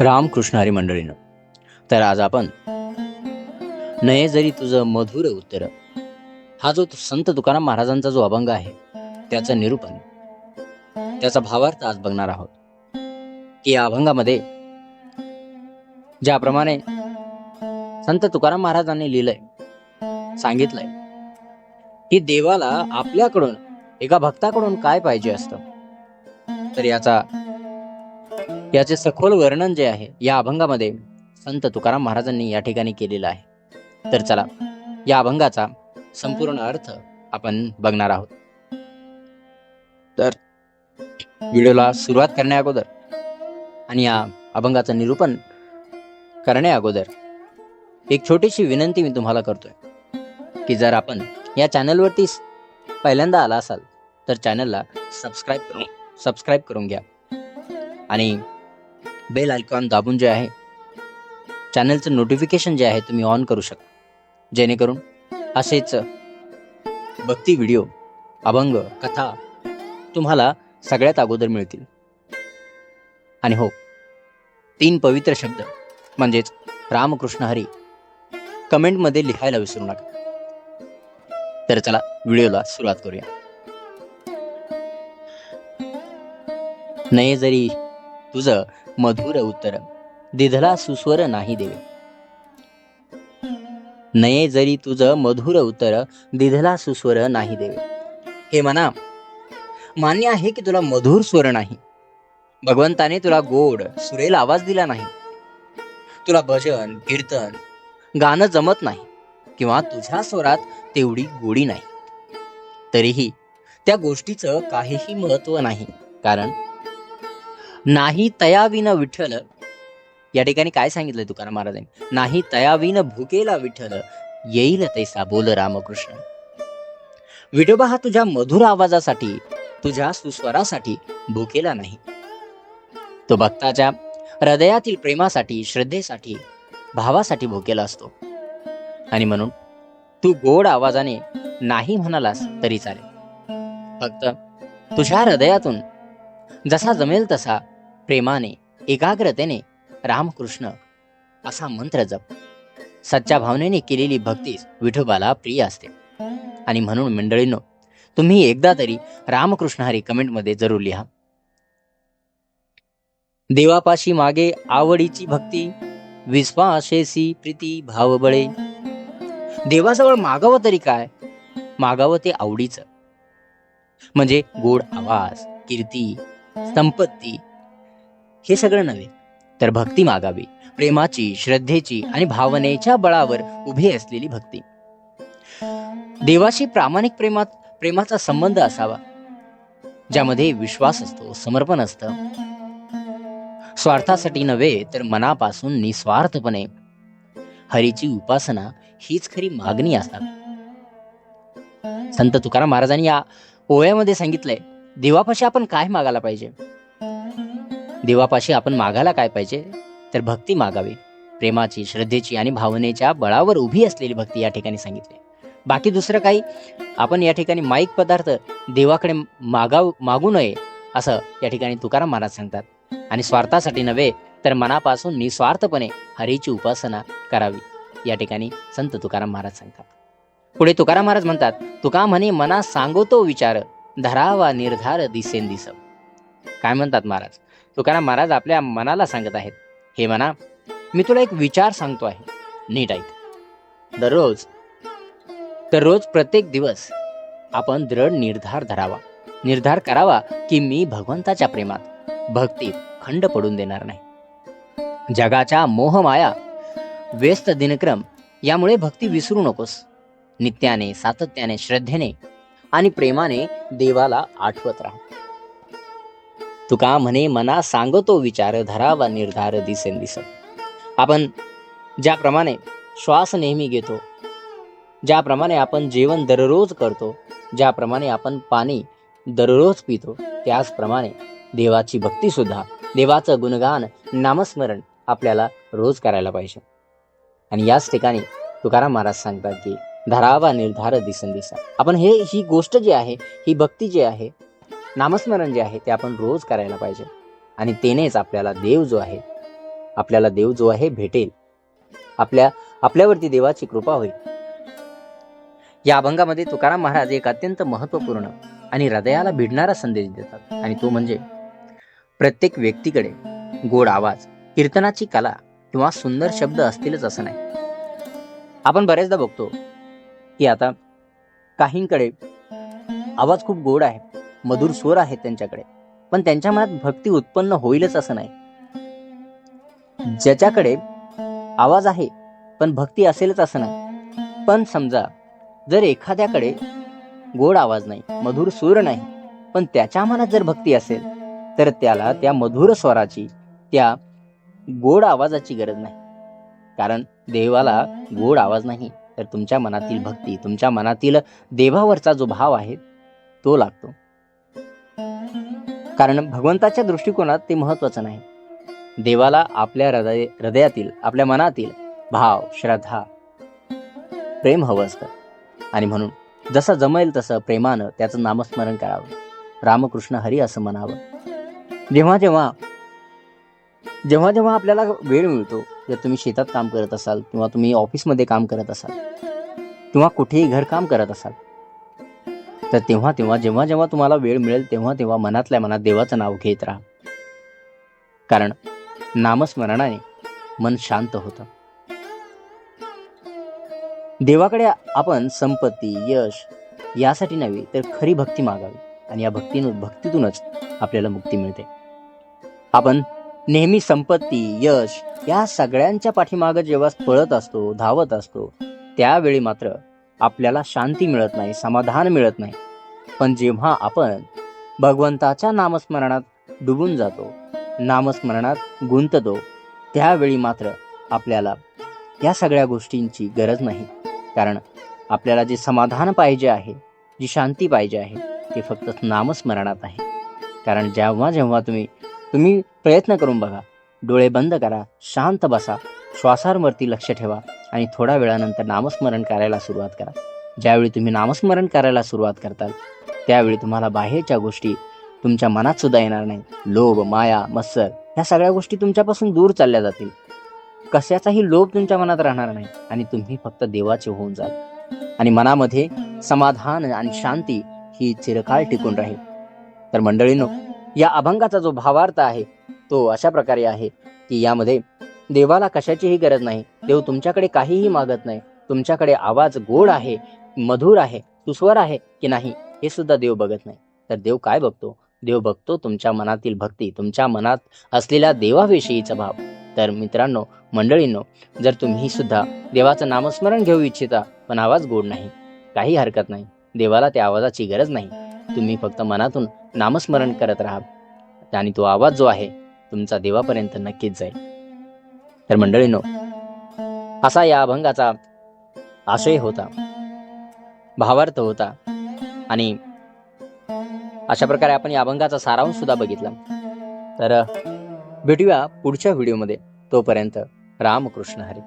रामकृष्णारी मंडळीनं. तर आज आपण नये जरी तुझं मधुर उत्तर हा जो संत तुकाराम महाराजांचा जो अभंग आहे त्याचं निरूपण त्याचा भावार्थ आज बघणार आहोत. की या अभंगामध्ये ज्याप्रमाणे संत तुकाराम महाराजांनी लिहिलंय सांगितलंय की देवाला आपल्याकडून एका भक्ताकडून काय पाहिजे असतं? तर याचा याचे सखोल वर्णन जे आहे या अभंगामध्ये संत तुकाराम महाराजांनी या ठिकाणी केलेलं आहे. तर चला या अभंगाचा संपूर्ण अर्थ आपण बघणार आहोत. तर व्हिडिओला सुरुवात करण्या अगोदर आणि या अभंगाचं निरूपण करण्या अगोदर एक छोटीशी विनंती मी तुम्हाला करतोय की जर आपण या चॅनलवरती पहिल्यांदा आला असाल तर चॅनलला सबस्क्राईब करून सबस्क्राईब करून घ्या. आणि बेल आयकॉन दाबून जे आहे चॅनलचं नोटिफिकेशन जे आहे तुम्ही ऑन करू शकता. जेणेकरून असेच भक्ती व्हिडिओ अभंग कथा तुम्हाला सगळ्यात अगोदर मिळतील. आणि हो तीन पवित्र शब्द म्हणजेच रामकृष्ण हरी कमेंटमध्ये लिहायला विसरू नका. तर चला व्हिडिओला सुरुवात करूया. नये जरी तुझं मधुर उत्तर. दिधला सुस्वर नाही देवे. नये जरी तुझं मधुर उत्तर दिधला सुस्वर नाही देवे. हे म्हणा मान्य आहे की तुला मधुर स्वर नाही? भगवंताने तुला गोड सुरेल आवाज दिला नाही. तुला भजन कीर्तन गाणं जमत नाही किंवा तुझ्या स्वरात तेवढी गोडी नाही. तरीही त्या गोष्टीचं काहीही महत्त्व नाही कारण नाही तयाविन विठ्ठल. या ठिकाणी काय सांगितलंय तुकाराम महाराजांनी? नाही तयाविन भुकेला विठ्ठल. येईल तैसा बोल रामकृष्ण. विठोबा हा तुझ्या मधुर आवाजासाठी तुझ्या सुस्वरासाठी भुकेला नाही. तो भक्ताच्या हृदयातील प्रेमासाठी श्रद्धेसाठी भावासाठी भुकेला असतो. आणि म्हणून तू गोड आवाजाने नाही म्हणालास तरी चालेल. फक्त तुझ्या हृदयातून जसा जमेल तसा प्रेमाने एकाग्रतेने रामकृष्ण असा मंत्र जप. सच्च्या भावनेने केलेली भक्तीस विठोबाला प्रिय असते. आणि म्हणून मंडळींनो तुम्ही एकदा तरी रामकृष्ण हरी कमेंटमध्ये जरूर लिहा. देवापाशी मागे आवडीची भक्ती विश्वासेसी प्रीती भावबळे. देवाजवळ मागावं तरी काय? मागावं ते आवडीचं. म्हणजे गोड आवाज कीर्ती संपत्ती हे सगळं नव्हे तर भक्ती मागावी प्रेमाची श्रद्धेची आणि भावनेच्या बळावर उभी असलेली भक्ती. देवाशी प्रामाणिक प्रेमात प्रेमाचा संबंध असावा ज्यामध्ये विश्वास असतो समर्पण असतं. स्वार्थासाठी नव्हे तर मनापासून निस्वार्थपणे. हरीची उपासना हीच खरी मागणी असावी संत तुकाराम महाराजांनी या ओळ्यामध्ये सांगितलंय देवापाशी आपण काय मागायला पाहिजे? देवापाशी आपण मागायला काय पाहिजे? तर भक्ती मागावी. प्रेमाची श्रद्धेची आणि भावनेच्या बळावर उभी असलेली भक्ती या ठिकाणी सांगितली. बाकी दुसरं काही आपण या ठिकाणी माईक पदार्थ देवाकडे मागाव मागू नये असं या ठिकाणी तुकाराम महाराज सांगतात. आणि स्वार्थासाठी नव्हे तर मनापासून निस्वार्थपणे हरीची उपासना करावी या ठिकाणी संत तुकाराम महाराज सांगतात. पुढे तुकाराम महाराज म्हणतात तुका म्हणे मना सांगतो विचार धरावा निर्धार दिसेन दिस काय म्हणतात महाराज? तुकाराम महाराज आपल्या मनाला सांगत आहेत. हे म्हणा मी तुला एक विचार सांगतो आहे. नीट ऐक. दररोज दररोज प्रत्येक दिवस आपण दृढ निर्धार धरावा. निर्धार करावा की मी भगवंताच्या प्रेमात भक्तीत खंड पडून देणार नाही. जगाच्या मोहमाया व्यस्त दिनक्रम यामुळे भक्ती विसरू नकोस. नित्याने सातत्याने श्रद्धेने आणि प्रेमाने देवाला आठवत राहा. तुका म्हणे मना सांगतो विचार धरावा निर्धार दिसेन दिसत आपण ज्याप्रमाणे श्वास नेहमी घेतो ज्याप्रमाणे आपण जेवण दररोज करतो ज्याप्रमाणे आपण पाणी दररोज पितो त्याचप्रमाणे देवाची भक्तीसुद्धा देवाचं गुणगान नामस्मरण आपल्याला रोज करायला पाहिजे. आणि याच ठिकाणी तुकाराम महाराज सांगतात की धरावा निर्धार दिसन दिसा आपण हे ही गोष्ट जी आहे ही भक्ती जी आहे नामस्मरण जे आहे ते आपण रोज करायला पाहिजे. आणि तेनेच आपल्याला देव जो आहे आपल्याला देव जो आहे भेटेल. आपल्या आपल्यावरती देवाची कृपा होईल. या अभंगामध्ये तुकाराम महाराज एक अत्यंत महत्त्वपूर्ण आणि हृदयाला भिडणारा संदेश देतात. आणि तो म्हणजे प्रत्येक व्यक्तीकडे गोड आवाज कीर्तनाची कला किंवा सुंदर शब्द असतीलच असं नाही. आपण बरेचदा बघतो की आता काहींकडे आवाज खूप गोड आहे मधुर स्वर आहेत त्यांच्याकडे. पण त्यांच्या मनात भक्ती उत्पन्न होईलच असं नाही. ज्याच्याकडे आवाज आहे पण भक्ती असेलच असं नाही. पण समजा जर एखाद्याकडे गोड आवाज नाही मधुर सूर नाही पण त्याच्या मनात जर भक्ती असेल तर त्याला त्या मधुर स्वराची त्या गोड आवाजाची गरज नाही. कारण देवाला गोड आवाज नाही तर तुमच्या मनातील भक्ती तुमच्या मनातील देवावरचा जो भाव आहे तो लागतो. कारण भगवंताच्या दृष्टिकोनात ते महत्वाचं नाही. देवाला आपल्या हृदय हृदयातील आपल्या मनातील भाव श्रद्धा प्रेम हवं असतं. आणि म्हणून जसं जमेल तसं प्रेमानं त्याचं नामस्मरण करावं. रामकृष्ण हरी असं म्हणावं. जेव्हा जेव्हा जेव्हा जेव्हा आपल्याला वेळ मिळतो जर तुम्ही शेतात काम करत असाल किंवा तुम्ही ऑफिसमध्ये काम करत असाल किंवा कुठेही घरकाम करत असाल तर तेव्हा तेव्हा जेव्हा जेव्हा तुम्हाला वेळ मिळेल तेव्हा तेव्हा मनातल्या मनात देवाचं नाव घेत राहा. कारण नामस्मरणाने मन शांत होतं. देवाकडे आपण संपत्ती यश यासाठी नव्हे तर खरी भक्ती मागावी. आणि या भक्तीनं भक्तीतूनच आपल्याला मुक्ती मिळते. आपण नेहमी संपत्ती यश या सगळ्यांच्या पाठीमागं जेव्हा पळत असतो धावत असतो त्यावेळी मात्र आपल्याला शांती मिळत नाही समाधान मिळत नाही. पण जेव्हा आपण भगवंताच्या नामस्मरणात डुबून जातो नामस्मरणात गुंततो त्यावेळी मात्र आपल्याला या सगळ्या गोष्टींची गरज नाही. कारण आपल्याला जे समाधान पाहिजे आहे जी शांती पाहिजे आहे ते फक्त नामस्मरणात आहे. कारण जेव्हा जेव्हा तुम्ही तुम्ही प्रयत्न करून बघा डोळे बंद करा शांत बसा श्वासांवरती लक्ष ठेवा आणि थोड्या वेळानंतर नामस्मरण करायला सुरुवात करा. ज्यावेळी तुम्ही नामस्मरण करायला सुरुवात करताल त्यावेळी तुम्हाला बाहेरच्या गोष्टी तुमच्या मनात सुद्धा येणार नाही लोभ माया मत्सर ह्या सगळ्या गोष्टी तुमच्यापासून दूर चालल्या जातील. कशाचाही लोभ तुमच्या मनात राहणार नाही आणि तुम्ही फक्त देवाचे होऊन जाल. आणि मनामध्ये समाधान आणि शांती ही चिरकाळ टिकून राहील. तर मंडळींनो या अभंगाचा जो भावार्थ आहे तो अशा प्रकारे आहे की यामध्ये देवाला कशाचीही गरज नाही. देव तुमच्याकडे काहीही मागत नाही. तुमच्याकडे आवाज गोड आहे मधुर आहे सुस्वर आहे की नाही हे सुद्धा देव बघत नाही. तर देव काय बघतो? देव बघतो तुमच्या मनातील भक्ती तुमच्या मनात असलेल्या देवाविषयीचा भाव. तर मित्रांनो मंडळींनो जर तुम्ही सुद्धा देवाचं नामस्मरण घेऊ इच्छिता पण आवाज गोड नाही काही हरकत नाही देवाला त्या आवाजाची गरज नाही तुम्ही फक्त मनातून नामस्मरण करत राहा. आणि तो आवाज जो आहे तुमचा देवापर्यंत नक्कीच जाईल. तर मंडळींनो असा या अभंगाचा आशय होता भावार्थ होता आणि अशा प्रकारे आपण या अभंगाचा सारांश सुद्धा बघितला. तर भेटूया पुढच्या व्हिडिओमध्ये. तोपर्यंत रामकृष्ण हरी.